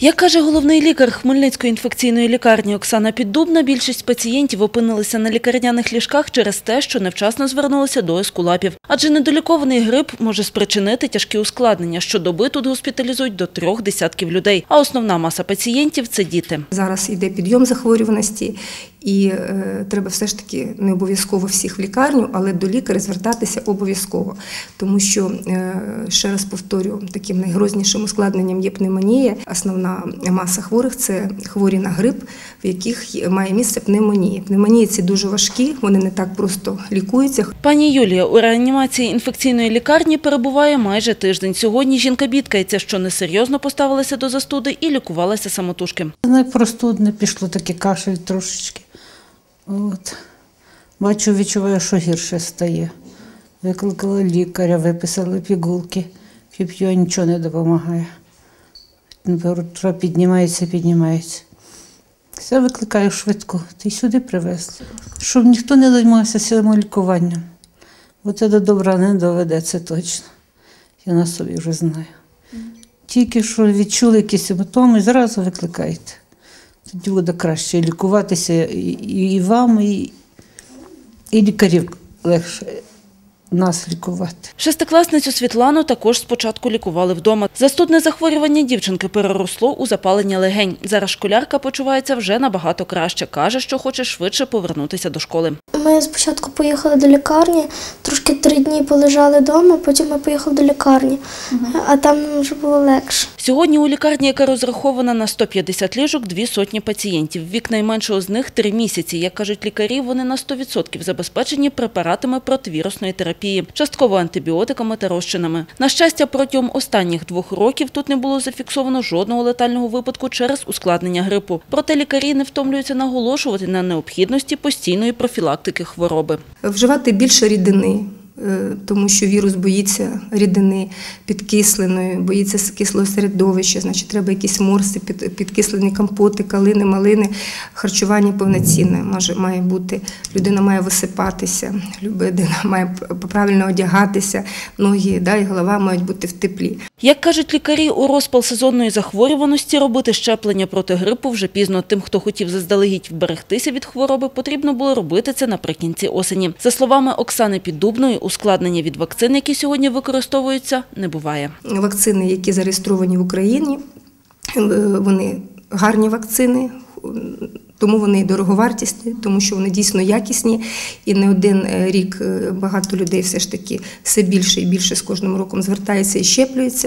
Як каже головний лікар Хмельницької інфекційної лікарні Оксана Піддубна, більшість пацієнтів опинилися на лікарняних ліжках через те, що невчасно звернулися до ескулапів. Адже недолікований грип може спричинити тяжкі ускладнення. Щодоби тут госпіталізують до трьох десятків людей. А основна маса пацієнтів – це діти. Зараз йде підйом захворюваності, і е, треба все ж таки не обов'язково всіх в лікарню, але до лікаря звертатися обов'язково. Тому що, е, ще раз повторю, таким найгрознішим ускладненням є пневмонія. Основна маса хворих це хворі на грип, в яких має місце пневмонія. Пневмонії ці дуже важкі, вони не так просто лікуються. Пані Юлія у реанімації інфекційної лікарні перебуває майже тиждень. Сьогодні жінка бідкається, що несерйозно поставилася до застуди і лікувалася самотужки. Не простудне пішло таке кашель трошечки. От. Бачу, відчуваю, що гірше стає. Викликала лікаря, виписали пігулки. П'ю, нічого не допомагає. Температура піднімається, піднімається. Все викликаю швидко, й сюди привезли. Щоб ніхто не займався самолікуванням. Бо це до добра не доведе, це точно. Я на собі вже знаю. Тільки що відчули якісь симптоми, зразу викликайте. Тоді буде краще лікуватися і, вам, і, і лікарів легше нас лікувати. Шестикласницю Світлану також спочатку лікували вдома. Застудне захворювання дівчинки переросло у запалення легень. Зараз школярка почувається вже набагато краще. Каже, що хоче швидше повернутися до школи. Ми спочатку поїхали до лікарні, трошки три дні полежали вдома, потім ми поїхали до лікарні, а там нам вже було легше. Сьогодні у лікарні, яка розрахована на 150 ліжок, дві сотні пацієнтів. Вік найменшого з них – три місяці. Як кажуть лікарі, вони на 100% забезпечені препаратами противірусної терапії, частково антибіотиками та розчинами. На щастя, протягом останніх двох років тут не було зафіксовано жодного летального випадку через ускладнення грипу. Проте лікарі не втомлюються наголошувати на необхідності постійної профілактики хвороби. Вживати більше рідини, тому що вірус боїться рідини підкисленої, боїться кислого середовища, значить треба якісь морси, під, підкислені компоти, калини, малини. Харчування повноцінне може, має бути. Людина має висипатися, людина має правильно одягатися, ноги да, і голова мають бути в теплі. Як кажуть лікарі, у розпал сезонної захворюваності робити щеплення проти грипу вже пізно. Тим, хто хотів заздалегідь вберегтися від хвороби, потрібно було робити це наприкінці осені. За словами Оксани Піддубної, ускладнення від вакцин, які сьогодні використовуються, не буває. Вакцини, які зареєстровані в Україні, е, вони гарні вакцини. Тому вони дороговартісні, тому що вони дійсно якісні, і не один е, рік е, багато людей все ж таки все більше і більше з кожним роком звертається і щеплюється.